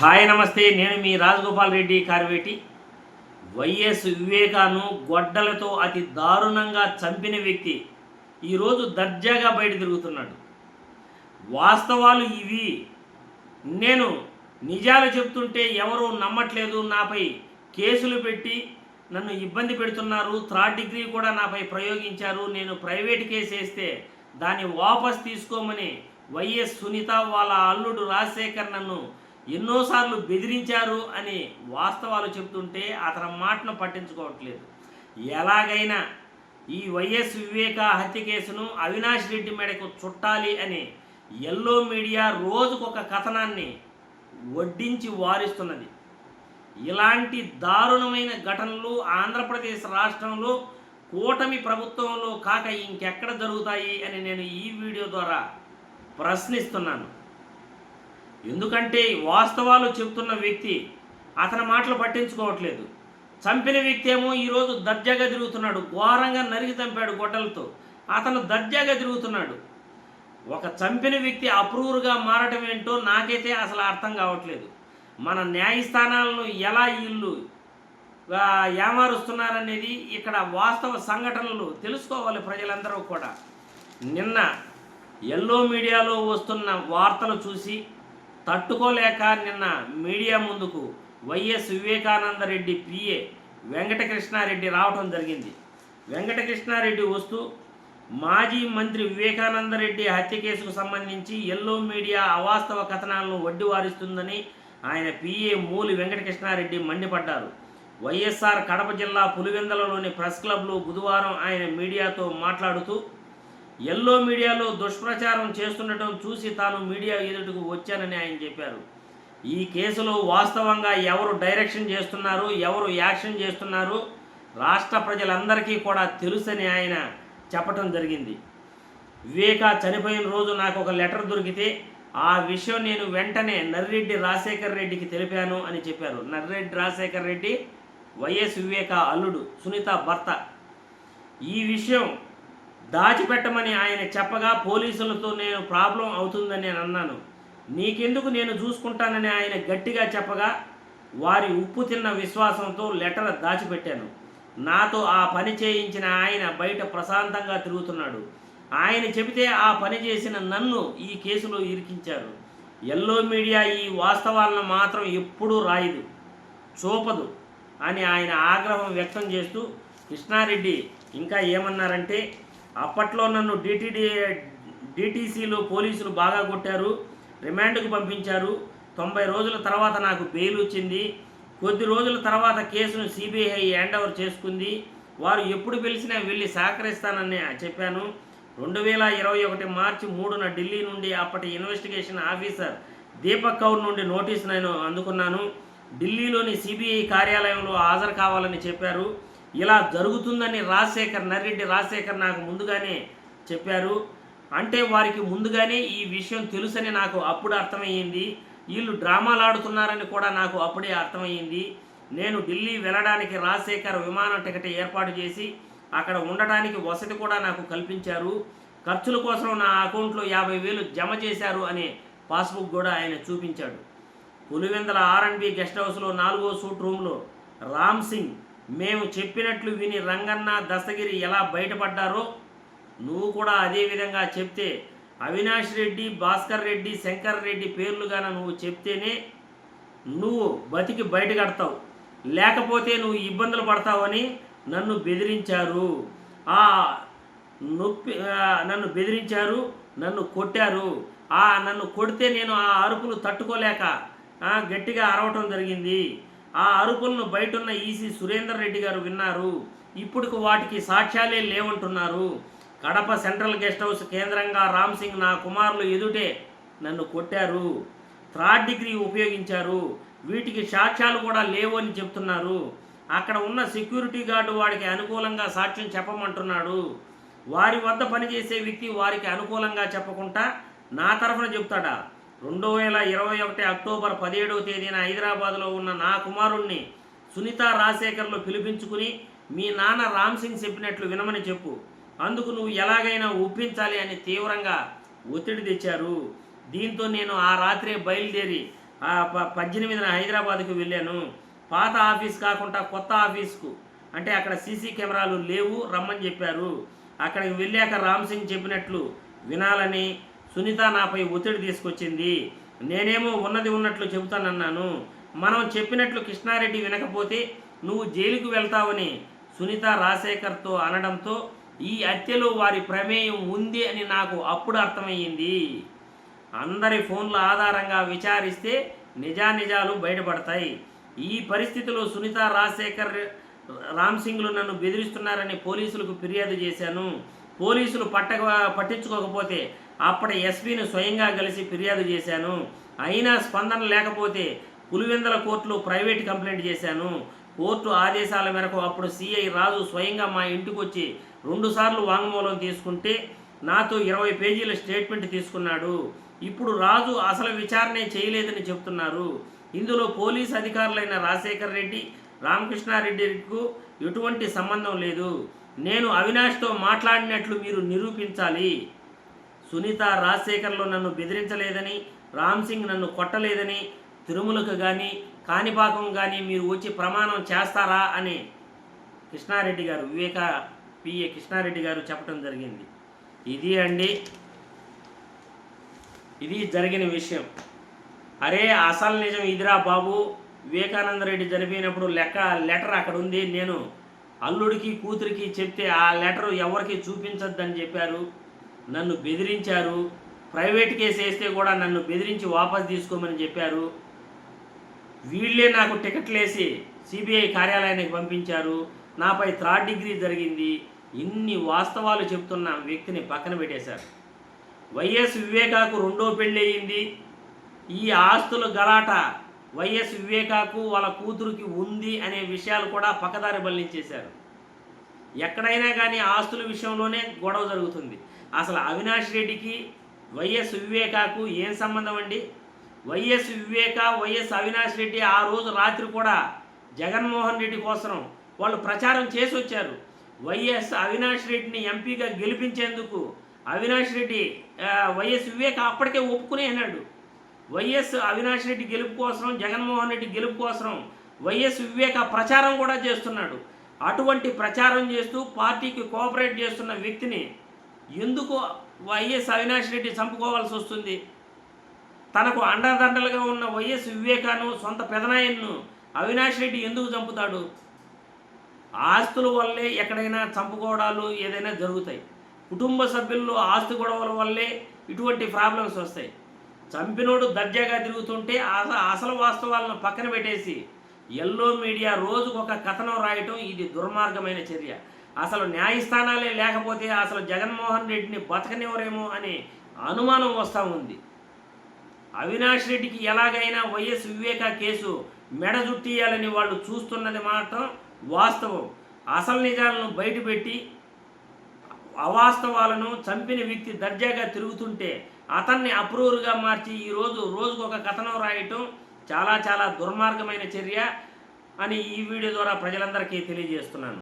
Hi నమస్తే నేను మీ రాజగోపాల్ రెడ్డి కార్వేటి. వైఎస్ వివేకాను గొడ్డలతో అతి దారుణంగా చంపిన వ్యక్తి ఈరోజు దర్జాగా బయట తిరుగుతున్నాడు. వాస్తవాలు ఇవి. నేను నిజాలు చెప్తుంటే ఎవరూ నమ్మట్లేదు నాపై కేసులు పెట్టి నన్ను ఇబ్బంది పెడుతున్నారు థర్డ్ డిగ్రీ కూడా నాపై ప్రయోగించారు నేను ప్రైవేట్ కేసు వేస్తే దాన్ని వాపస్ తీసుకోమని వైఎస్ సునీత వాళ్ళ అల్లుడు రాజశేఖర్ నన్ను ఎన్నోసార్లు బెదిరించారు అని వాస్తవాలు చెప్తుంటే అతని మాటను పట్టించుకోవట్లేదు. ఎలాగైనా ఈ వైఎస్ వివేక హత్య కేసును అవినాష్ రెడ్డి మెడకు చుట్టాలి అని ఎల్లో మీడియా రోజుకొక కథనాన్ని వడ్డించి వారిస్తున్నది. ఇలాంటి దారుణమైన ఘటనలు ఆంధ్రప్రదేశ్ రాష్ట్రంలో కూటమి ప్రభుత్వంలో కాక ఇంకెక్కడ జరుగుతాయి అని నేను ఈ వీడియో ద్వారా ప్రశ్నిస్తున్నాను. ఎందుకంటే వాస్తవాలు చెప్తున్న వ్యక్తి అతని మాటలు పట్టించుకోవట్లేదు. చంపిన వ్యక్తి ఏమో ఈరోజు దర్జాగా తిరుగుతున్నాడు. ఘోరంగా నరిగి చంపాడు గొడ్డలతో. అతను దర్జాగా తిరుగుతున్నాడు. ఒక చంపిన వ్యక్తి అప్రూవర్గా మారటం ఏంటో నాకైతే అసలు అర్థం కావట్లేదు. మన న్యాయస్థానాలను ఎలా వీళ్ళు ఏమారుస్తున్నారనేది ఇక్కడ వాస్తవ సంఘటనలు తెలుసుకోవాలి ప్రజలందరూ కూడా. నిన్న ఎల్లో మీడియాలో వస్తున్న వార్తలు చూసి తట్టుకోలేక నిన్న మీడియా ముందుకు వైఎస్ వివేకానంద రెడ్డి పిఏ వెంకటకృష్ణారెడ్డి రావటం జరిగింది. వెంకటకృష్ణారెడ్డి వస్తూ మాజీ మంత్రి వివేకానంద రెడ్డి హత్య కేసుకు సంబంధించి ఎల్లో మీడియా అవాస్తవ కథనాలను వడ్డి వారిస్తుందని ఆయన పిఏ మూలి వెంకటకృష్ణారెడ్డి మండిపడ్డారు. వైఎస్ఆర్ కడప జిల్లా పులివెందలలోని ప్రెస్ క్లబ్లో బుధవారం ఆయన మీడియాతో మాట్లాడుతూ ఎల్లో మీడియాలో దుష్ప్రచారం చేస్తుండటం చూసి తాను మీడియా ఎదుటకు వచ్చానని ఆయన చెప్పారు. ఈ కేసులో వాస్తవంగా ఎవరు డైరెక్షన్ చేస్తున్నారు ఎవరు యాక్షన్ చేస్తున్నారు రాష్ట్ర ప్రజలందరికీ కూడా తెలుసని ఆయన చెప్పటం జరిగింది. వివేక చనిపోయిన రోజు నాకు ఒక లెటర్ దొరికితే ఆ విషయం నేను వెంటనే నర్రెడ్డి రాజశేఖర్ రెడ్డికి తెలిపాను అని చెప్పారు. నర్రెడ్డి రాజశేఖర్ రెడ్డి వైఎస్ వివేక అల్లుడు సునీత భర్త. ఈ విషయం దాచిపెట్టమని ఆయన చెప్పగా పోలీసులతో నేను ప్రాబ్లం అవుతుందని నేను అన్నాను. నీకెందుకు నేను చూసుకుంటానని ఆయన గట్టిగా చెప్పగా వారి ఉప్పు తిన్న విశ్వాసంతో లెటర్ దాచిపెట్టాను. నాతో ఆ పని చేయించిన ఆయన బయట ప్రశాంతంగా తిరుగుతున్నాడు. ఆయన చెబితే ఆ పని చేసిన నన్ను ఈ కేసులో ఇరికించారు. ఎల్లో మీడియా ఈ వాస్తవాలను మాత్రం ఎప్పుడూ రాయదు చూపదు అని ఆయన ఆగ్రహం వ్యక్తం చేస్తూ కృష్ణారెడ్డి ఇంకా ఏమన్నారంటే అప్పట్లో నన్ను డిటిడి డిటీసీలు పోలీసులు బాగా కొట్టారు. రిమాండ్కు పంపించారు. తొంభై రోజుల తర్వాత నాకు బెయిల్ వచ్చింది. కొద్ది రోజుల తర్వాత కేసును సిబిఐ హ్యాండ్ ఓవర్ చేసుకుంది. వారు ఎప్పుడు పిలిచినా వెళ్ళి సహకరిస్తానని చెప్పాను. రెండు వేల ఇరవై ఒకటి మార్చి మూడున ఢిల్లీ నుండి అప్పటి ఇన్వెస్టిగేషన్ ఆఫీసర్ దీపక్ కౌర్ నుండి నోటీస్ నేను అందుకున్నాను. ఢిల్లీలోని సిబిఐ కార్యాలయంలో హాజరు కావాలని చెప్పారు. ఇలా జరుగుతుందని రాజశేఖర్ నర్రెడ్డి రాజశేఖర్ నాకు ముందుగానే చెప్పారు. అంటే వారికి ముందుగానే ఈ విషయం తెలుసని నాకు అప్పుడు అర్థమయ్యింది. వీళ్ళు డ్రామాలు ఆడుతున్నారని కూడా నాకు అప్పుడే అర్థమయ్యింది. నేను ఢిల్లీ వెళ్ళడానికి రాజశేఖర్ విమానం టికెట్ ఏర్పాటు చేసి అక్కడ ఉండడానికి వసతి కూడా నాకు కల్పించారు. ఖర్చుల కోసం నా అకౌంట్లో యాభై వేలు జమ చేశారు అనే పాస్బుక్ కూడా ఆయన చూపించాడు. పులివెందల ఆర్ఎండ్బి గెస్ట్ హౌస్లో నాలుగో సూట్ రూమ్లో రామ్ సింగ్ మేము చెప్పినట్లు విని రంగన్న దస్తగిరి ఎలా బయటపడ్డారో నువ్వు కూడా అదే విధంగా చెప్తే అవినాష్ రెడ్డి భాస్కర్ రెడ్డి శంకర్ రెడ్డి పేర్లుగాన నువ్వు చెప్తేనే నువ్వు బతికి బయటకడతావు. లేకపోతే నువ్వు ఇబ్బందులు పడతావని నన్ను బెదిరించారు. ఆ నొప్పి నన్ను బెదిరించారు నన్ను కొట్టారు. ఆ నన్ను కొడితే నేను ఆ అరుపులు తట్టుకోలేక గట్టిగా అరవటం జరిగింది. ఆ అరుపులను బయట ఉన్న ఈసీ సురేందర్ రెడ్డి గారు విన్నారు. ఇప్పుడు వాటికి సాక్ష్యాలే లేవంటున్నారు. కడప సెంట్రల్ గెస్ట్ హౌస్ కేంద్రంగా రామ్ సింగ్ నా కుమారులు ఎదుటే నన్ను కొట్టారు. థర్డ్ డిగ్రీ ఉపయోగించారు. వీటికి సాక్ష్యాలు కూడా లేవు అని చెప్తున్నారు. అక్కడ ఉన్న సెక్యూరిటీ గార్డు వాడికి అనుకూలంగా సాక్ష్యం చెప్పమంటున్నాడు. వారి వద్ద పనిచేసే వ్యక్తి వారికి అనుకూలంగా చెప్పకుండా నా తరఫున చెప్తాడా? రెండు వేల ఇరవై ఒకటి అక్టోబర్ పదిహేడవ తేదీన హైదరాబాద్లో ఉన్న నా కుమారుణ్ణి సునీత రాజశేఖర్లు పిలిపించుకుని మీ నాన్న రామ్ సింగ్ చెప్పినట్లు వినమని చెప్పు. అందుకు నువ్వు ఎలాగైనా ఒప్పించాలి అని తీవ్రంగా ఒత్తిడి తెచ్చారు. దీంతో నేను ఆ రాత్రే బయలుదేరి ఆ ప- పద్దెనిమిదిన హైదరాబాద్కు వెళ్ళాను. పాత ఆఫీస్ కాకుండా కొత్త ఆఫీస్కు అంటే అక్కడ సీసీ కెమెరాలు లేవు రమ్మని చెప్పారు. అక్కడికి వెళ్ళాక రామ్ సింగ్ చెప్పినట్లు వినాలని సునీత నాపై ఒత్తిడి తీసుకొచ్చింది. నేనేమో ఉన్నది ఉన్నట్లు చెబుతానన్నాను. మనం చెప్పినట్లు కృష్ణారెడ్డి వినకపోతే నువ్వు జైలుకు వెళ్తావని సునీత రాజశేఖర్తో అనడంతో ఈ హత్యలో వారి ప్రమేయం ఉంది అని నాకు అప్పుడు అర్థమయ్యింది. అందరి ఫోన్ల ఆధారంగా విచారిస్తే నిజానిజాలు బయటపడతాయి. ఈ పరిస్థితిలో సునీత రాజశేఖర్ రామ్ సింగ్లు నన్ను బెదిరిస్తున్నారని పోలీసులకు ఫిర్యాదు చేశాను. పోలీసులు పట్టక పట్టించుకోకపోతే అప్పటి ఎస్పీని స్వయంగా కలిసి ఫిర్యాదు చేశాను. అయినా స్పందన లేకపోతే పులివెందల కోర్టులో ప్రైవేట్ కంప్లైంట్ చేశాను. కోర్టు ఆదేశాల మేరకు అప్పుడు సిఐ రాజు స్వయంగా మా ఇంటికి వచ్చి రెండుసార్లు వాంగ్మూలం తీసుకుంటే నాతో ఇరవై పేజీల స్టేట్మెంట్ తీసుకున్నాడు. ఇప్పుడు రాజు అసలు విచారణే చేయలేదని చెప్తున్నారు. ఇందులో పోలీస్ అధికారులైన రాజశేఖర్ రెడ్డి రామకృష్ణారెడ్డికు ఎటువంటి సంబంధం లేదు. నేను అవినాష్తో మాట్లాడినట్లు మీరు నిరూపించాలి. సునీత రాజశేఖర్లో నన్ను బెదిరించలేదని రామ్ సింగ్ నన్ను కొట్టలేదని తిరుమలకు కానీ కాణిపాకం కానీ మీరు వచ్చి ప్రమాణం చేస్తారా అని కృష్ణారెడ్డి గారు వివేక పిఏ కృష్ణారెడ్డి గారు చెప్పడం జరిగింది. ఇది అండి. ఇది జరిగిన విషయం. అరే అసలు నిజం ఇదిరా బాబు. వివేకానంద రెడ్డి చనిపోయినప్పుడు లెక్క లెటర్ అక్కడ ఉంది. నేను అల్లుడికి కూతురికి చెప్తే ఆ లెటర్ ఎవరికి చూపించొద్దని చెప్పారు. నన్ను బెదిరించారు. ప్రైవేట్ కేసు వేస్తే కూడా నన్ను బెదిరించి వాపస్ తీసుకోమని చెప్పారు. వీళ్ళే నాకు టికెట్లు వేసి సిబిఐ కార్యాలయానికి పంపించారు. నాపై థర్డ్ డిగ్రీ జరిగింది. ఇన్ని వాస్తవాలు చెప్తున్న వ్యక్తిని పక్కన పెట్టేశారు. వైఎస్ వివేకాకు రెండో పెళ్ళి అయ్యింది ఈ ఆస్తుల గలాట వైఎస్ వివేకాకు వాళ్ళ కూతురికి ఉంది అనే విషయాలు కూడా పక్కదారి బల్లించేశారు. ఎక్కడైనా కానీ ఆస్తుల విషయంలోనే గొడవ జరుగుతుంది. అసలు అవినాష్ రెడ్డికి వైఎస్ వివేకాకు ఏం సంబంధం అండి? వైఎస్ వివేక వైఎస్ అవినాష్ రెడ్డి ఆ రోజు రాత్రి కూడా జగన్మోహన్ రెడ్డి కోసం వాళ్ళు ప్రచారం చేసి వచ్చారు. వైఎస్ అవినాష్ రెడ్డిని ఎంపీగా గెలిపించేందుకు అవినాష్ రెడ్డి వైఎస్ వివేక అప్పటికే ఒప్పుకునే అన్నాడు. వైఎస్ అవినాష్ రెడ్డి గెలుపు కోసం జగన్మోహన్ రెడ్డి గెలుపు కోసం వైఎస్ వివేక ప్రచారం కూడా చేస్తున్నాడు. అటువంటి ప్రచారం చేస్తూ పార్టీకి కోఆపరేట్ చేస్తున్న వ్యక్తిని ఎందుకు వైఎస్ అవినాష్ రెడ్డి చంపుకోవాల్సి వస్తుంది? తనకు అండదండలుగా ఉన్న వైఎస్ వివేకాను సొంత పెదనాయన్ను అవినాష్ రెడ్డి ఎందుకు చంపుతాడు? ఆస్తుల వల్లే ఎక్కడైనా చంపుకోవడాలు ఏదైనా జరుగుతాయి. కుటుంబ సభ్యుల్లో ఆస్తి గొడవల వల్లే ఇటువంటి ప్రాబ్లమ్స్ వస్తాయి. చంపినోడు దర్జాగా తిరుగుతుంటే అసలు వాస్తవాలను పక్కన పెట్టేసి ఎల్లో మీడియా రోజుకు ఒక కథనం రాయటం ఇది దుర్మార్గమైన చర్య. అసలు న్యాయస్థానాలే లేకపోతే అసలు జగన్మోహన్ రెడ్డిని బతకనివ్వరేమో అనే అనుమానం వస్తూ ఉంది. అవినాష్ రెడ్డికి ఎలాగైనా వైఎస్ వివేక కేసు మెడ జుట్టియాలని వాళ్ళు చూస్తున్నది మాత్రం వాస్తవం. అసలు నిజాలను బయటపెట్టి అవాస్తవాలను చంపిన వ్యక్తి దర్జాగా తిరుగుతుంటే అతన్ని అప్రూవర్గా మార్చి ఈరోజు రోజుకు ఒక కథనం రాయటం చాలా చాలా దుర్మార్గమైన చర్య అని ఈ వీడియో ద్వారా ప్రజలందరికీ తెలియజేస్తున్నాను.